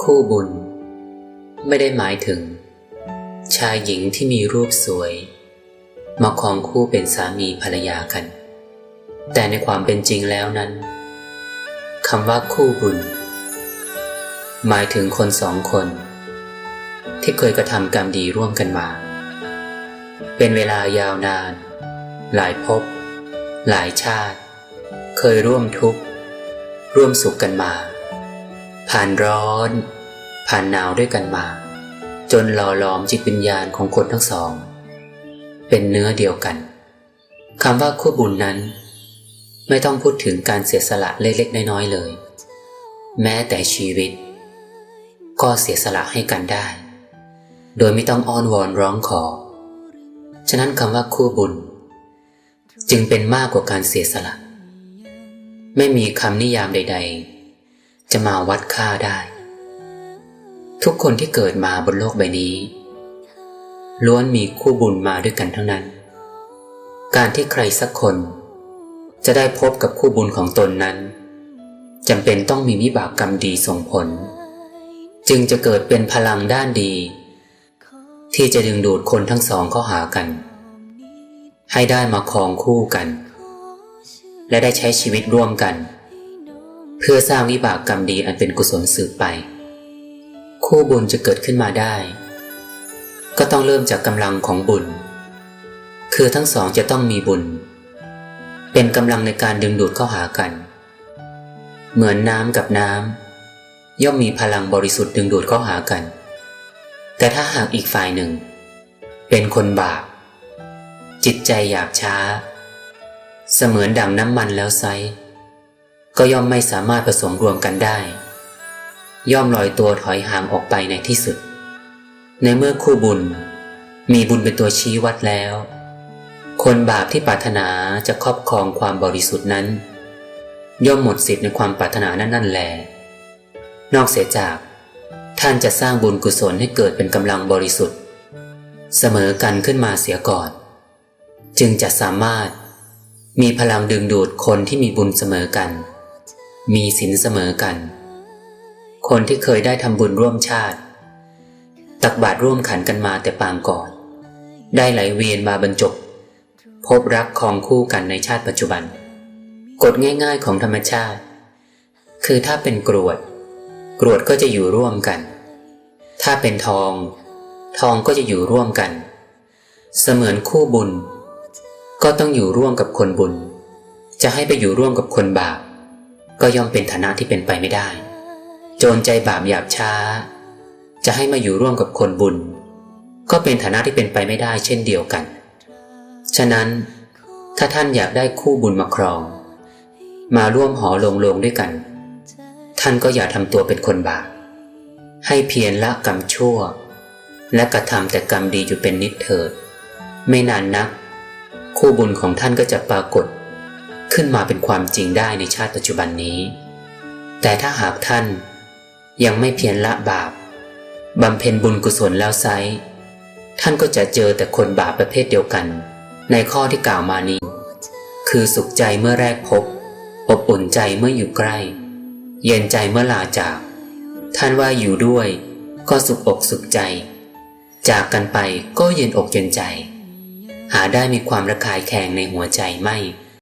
คู่บุญ ไม่ได้หมายถึง ชายหญิงที่มีรูปสวย มาครองคู่เป็นสามีภรรยากัน แต่ในความเป็นจริงแล้วนั้นคำว่าคู่บุญ หมายถึงคนสองคน ที่เคยกระทำกรรมดีร่วมกันมา เป็นเวลายาวนาน หลายภพหลายชาติ เคยร่วมทุกข์ ร่วมสุขกันมา ผ่านร้อน ผ่านหนาวด้วยกันมา จนหล่อหลอมจิตวิญญาณของคนทั้งสอง เป็นเนื้อเดียวกันคำว่าคู่บุญนั้น ไม่ต้องพูดถึงการเสียสละเล็กๆน้อยๆเลย แม้แต่ชีวิต ก็เสียสละให้กันได้ โดยไม่ต้องอ้อนวอนร้องขอ ฉะนั้นคำว่าคู่บุญ จึงเป็นมากกว่าการเสียสละ ไม่มีคำนิยามใด ๆ จะมาวัดค่าได้ ทุกคนที่เกิดมาบนโลกใบนี้ ล้วนมีคู่บุญมาด้วยกันทั้งนั้น การที่ใครสักคน จะได้พบกับคู่บุญของตนนั้นจำเป็นต้องมีวิบากกรรมดีส่งผล จึงจะเกิดเป็นพลังด้านดี ที่จะดึงดูดคนทั้งสองเข้าหากัน ให้ได้มาครองคู่กัน และได้ใช้ชีวิตร่วมกัน เพื่อสร้างวิบากกรรมดีอันเป็นกุศลสืบไป คู่บุญจะเกิดขึ้นมาได้ ก็ต้องเริ่มจากกำลังของบุญ คือทั้งสองจะต้องมีบุญ เป็นกำลังในการดึงดูดเข้าหากัน เหมือนน้ำกับน้ำย่อมมีพลังบริสุทธิ์ดึงดูดเข้าหากัน แต่ถ้าหากอีกฝ่ายหนึ่ง เป็นคนบาปจิตใจหยาบช้า เสมือนดังน้ำมันแล้วไซ ก็ย่อมไม่สามารถผสมรวมกันได้ ย่อมลอยตัวถอยห่างออกไปในที่สุด ในเมื่อคู่บุญ มีบุญเป็นตัวชี้วัดแล้ว คนบาปที่ปรารถนาจะครอบครองความบริสุทธิ์นั้น ย่อมหมดสิทธิ์ในความปรารถนานั้นนั่นแล นอกเสียจากท่านจะสร้างบุญกุศลให้เกิดเป็นกำลังบริสุทธิ์ เสมอกันขึ้นมาเสียก่อน จึงจะสามารถมีพลังดึงดูดคนที่มีบุญเสมอกัน มีศีลเสมอกัน คนที่เคยได้ทำบุญร่วมชาติ ตักบาตรร่วมขันกันมาแต่ปางก่อน ได้ไหลเวียนมาบรรจบ พบรักของคู่กันในชาติปัจจุบัน กฎง่ายๆของธรรมชาติ คือถ้าเป็นกรวด กรวดก็จะอยู่ร่วมกัน ถ้าเป็นทอง ทองก็จะอยู่ร่วมกัน เสมือนคู่บุญ ก็ต้องอยู่ร่วมกับคนบุญ จะให้ไปอยู่ร่วมกับคนบาป ก็ย่อมเป็นฐานะที่เป็นไปไม่ได้ โจรใจบาปหยาบช้า จะให้มาอยู่ร่วมกับคนบุญ ก็เป็นฐานะที่เป็นไปไม่ได้เช่นเดียวกัน ฉะนั้นถ้าท่านอยากได้คู่บุญมาครอง มาร่วมหอลงลงด้วยกัน ท่านก็อย่าทำตัวเป็นคนบาปให้เพียรละกรรมชั่ว และกระทำแต่กรรมดีอยู่เป็นนิดเถิด ไม่นานนัก คู่บุญของท่านก็จะปรากฏ ขึ้นมาเป็นความจริงได้ในชาติปัจจุบันนี้ แต่ถ้าหากท่านยังไม่เพียรละบาปบำเพ็ญบุญกุศลแล้วไซท่านก็จะเจอแต่คนบาปประเภทเดียวกัน ในข้อที่กล่าวมานี้ คือสุขใจเมื่อแรกพบ อบอุ่นใจเมื่ออยู่ใกล้ เย็นใจเมื่อลาจาก ท่านว่าอยู่ด้วยก็สุขอกสุขใจ จากกันไปก็เย็นอกเย็นใจ หาได้มีความระคายแข็งในหัวใจไม่